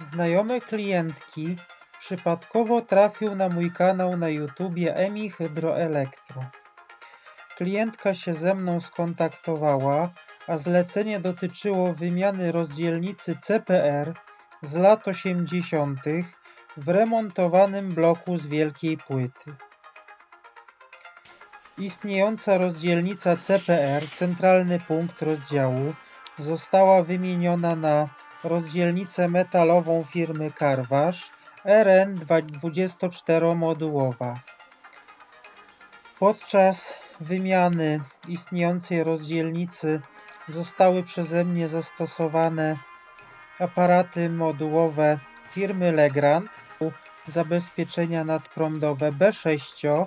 Znajomy klientki przypadkowo trafił na mój kanał na YouTubie Emi Hydroelektro. Klientka się ze mną skontaktowała, a zlecenie dotyczyło wymiany rozdzielnicy CPR z lat 80. w remontowanym bloku z wielkiej płyty. Istniejąca rozdzielnica CPR, centralny punkt rozdziału, została wymieniona na rozdzielnicę metalową firmy Karwasz RN 24-modułowa. Podczas wymiany istniejącej rozdzielnicy zostały przeze mnie zastosowane aparaty modułowe firmy Legrand, zabezpieczenia nadprądowe B6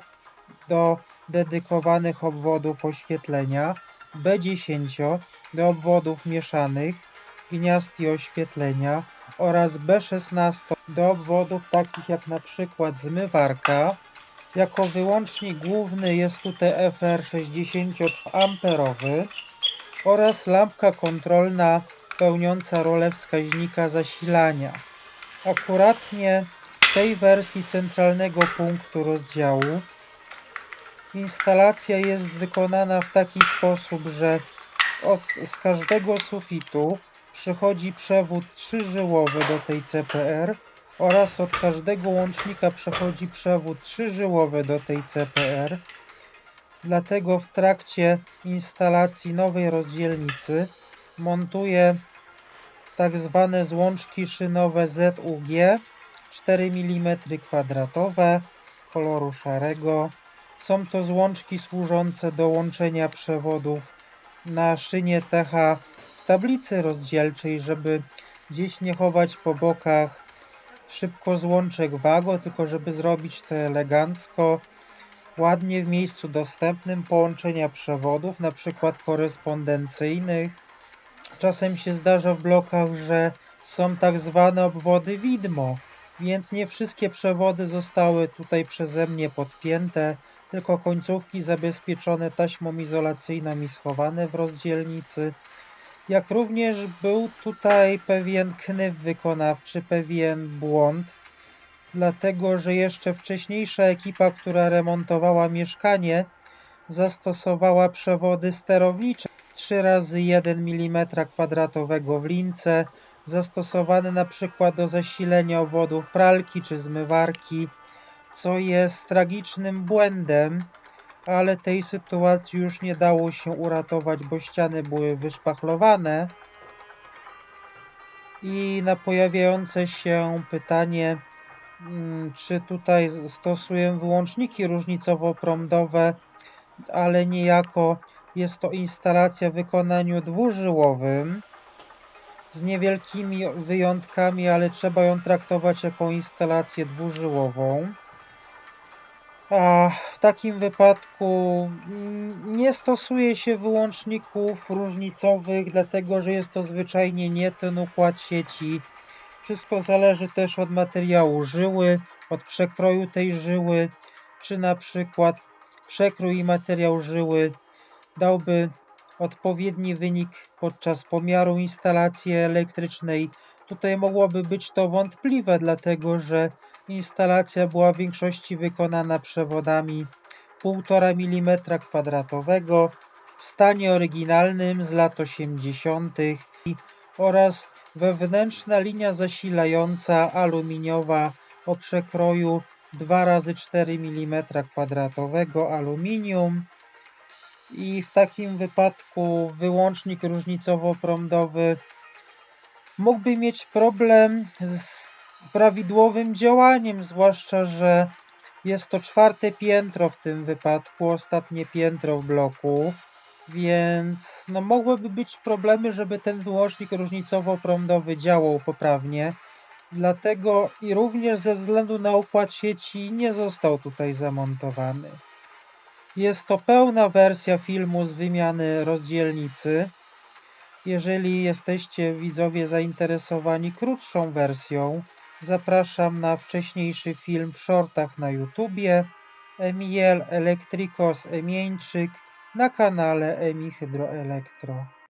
do dedykowanych obwodów oświetlenia, B10 do obwodów mieszanych, gniazd i oświetlenia oraz B16 do obwodów takich jak na przykład zmywarka. Jako wyłącznik główny jest tutaj FR 63 amperowy oraz lampka kontrolna pełniąca rolę wskaźnika zasilania. Akuratnie w tej wersji centralnego punktu rozdziału instalacja jest wykonana w taki sposób, że od, z każdego sufitu przychodzi przewód trzyżyłowy do tej CPR oraz od każdego łącznika przechodzi przewód trzyżyłowy do tej CPR. Dlatego w trakcie instalacji nowej rozdzielnicy montuję tak zwane złączki szynowe ZUG 4 mm kwadratowe koloru szarego. Są to złączki służące do łączenia przewodów na szynie TH tablicy rozdzielczej, żeby gdzieś nie chować po bokach szybko złączek wago, tylko żeby zrobić to elegancko, ładnie w miejscu dostępnym połączenia przewodów, na przykład korespondencyjnych. Czasem się zdarza w blokach, że są tak zwane obwody widmo, więc nie wszystkie przewody zostały tutaj przeze mnie podpięte, tylko końcówki zabezpieczone taśmą izolacyjną i schowane w rozdzielnicy. Jak również był tutaj pewien knyw wykonawczy, pewien błąd, dlatego że jeszcze wcześniejsza ekipa, która remontowała mieszkanie, zastosowała przewody sterownicze. 3 razy 1 mm kwadratowego w lince, zastosowane na przykład do zasilenia obwodów pralki czy zmywarki, co jest tragicznym błędem, ale tej sytuacji już nie dało się uratować, bo ściany były wyszpachlowane. I na pojawiające się pytanie, mm, czy tutaj stosuję wyłączniki różnicowo-prądowe, ale niejako jest to instalacja w wykonaniu dwużyłowym z niewielkimi wyjątkami, ale trzeba ją traktować jako instalację dwużyłową. A w takim wypadku mm, nie stosuje się wyłączników różnicowych, dlatego że jest to zwyczajnie nie ten układ sieci. Wszystko zależy też od materiału żyły, od przekroju tej żyły, czy na przykład przekrój i materiał żyły dałby odpowiedni wynik podczas pomiaru instalacji elektrycznej. Tutaj mogłoby być to wątpliwe, dlatego że instalacja była w większości wykonana przewodami 1,5 mm kwadratowego w stanie oryginalnym z lat 80. oraz wewnętrzna linia zasilająca aluminiowa o przekroju 2 razy 4 mm kwadratowego aluminium i w takim wypadku wyłącznik różnicowo-prądowy mógłby mieć problem z prawidłowym działaniem, zwłaszcza, że jest to czwarte piętro w tym wypadku, ostatnie piętro w bloku, więc no mogłyby być problemy, żeby ten wyłącznik różnicowo-prądowy działał poprawnie. Dlatego i również ze względu na układ sieci nie został tutaj zamontowany. Jest to pełna wersja filmu z wymiany rozdzielnicy. Jeżeli jesteście widzowie zainteresowani krótszą wersją, zapraszam na wcześniejszy film w shortach na YouTubie Emiel Elektrikos Emieńczyk na kanale Emi Hydroelektro.